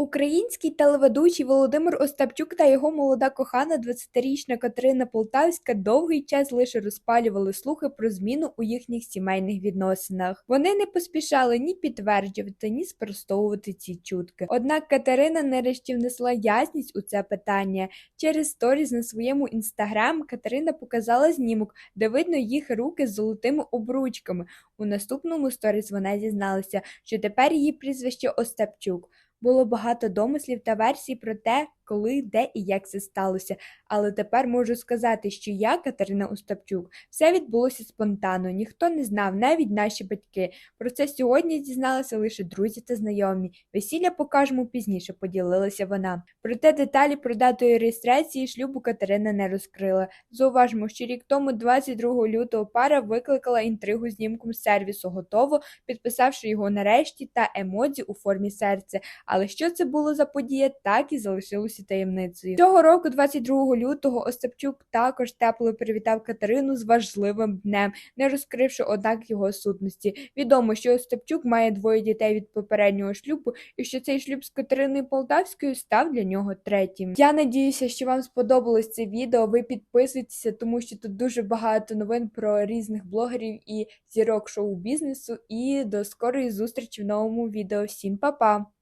Український телеведучий Володимир Остапчук та його молода кохана 20-річна Катерина Полтавська довгий час лише розпалювали слухи про зміну у їхніх сімейних відносинах. Вони не поспішали ні підтверджувати, ні спростовувати ці чутки. Однак Катерина нарешті внесла ясність у це питання. Через сторіз на своєму інстаграм Катерина показала знімок, де видно їх руки з золотими обручками. У наступному сторіс вона зізналася, що тепер її прізвище Остапчук. Було багато домислів та версій про те, коли, де і як це сталося. Але тепер можу сказати, що я, Катерина Остапчук, все відбулося спонтанно, ніхто не знав, навіть наші батьки. Про це сьогодні дізналися лише друзі та знайомі. Весілля покажемо пізніше, поділилася вона. Проте деталі про дату і реєстрації шлюбу Катерина не розкрила. Зауважимо, що рік тому, 22 лютого, пара викликала інтригу знімком сервісу готово, підписавши його нарешті та емодзі у формі серця. Але що це було за подія, так і залишилося таємницею. Цього року, 22 лютого, Остапчук також тепло привітав Катерину з важливим днем, не розкривши однак його сутності. Відомо, що Остапчук має двоє дітей від попереднього шлюбу, і що цей шлюб з Катериною Полтавською став для нього третім. Я надіюся, що вам сподобалось це відео. Ви підписуйтеся, тому що тут дуже багато новин про різних блогерів і зірок шоу-бізнесу. І до скорої зустрічі в новому відео. Всім па-па!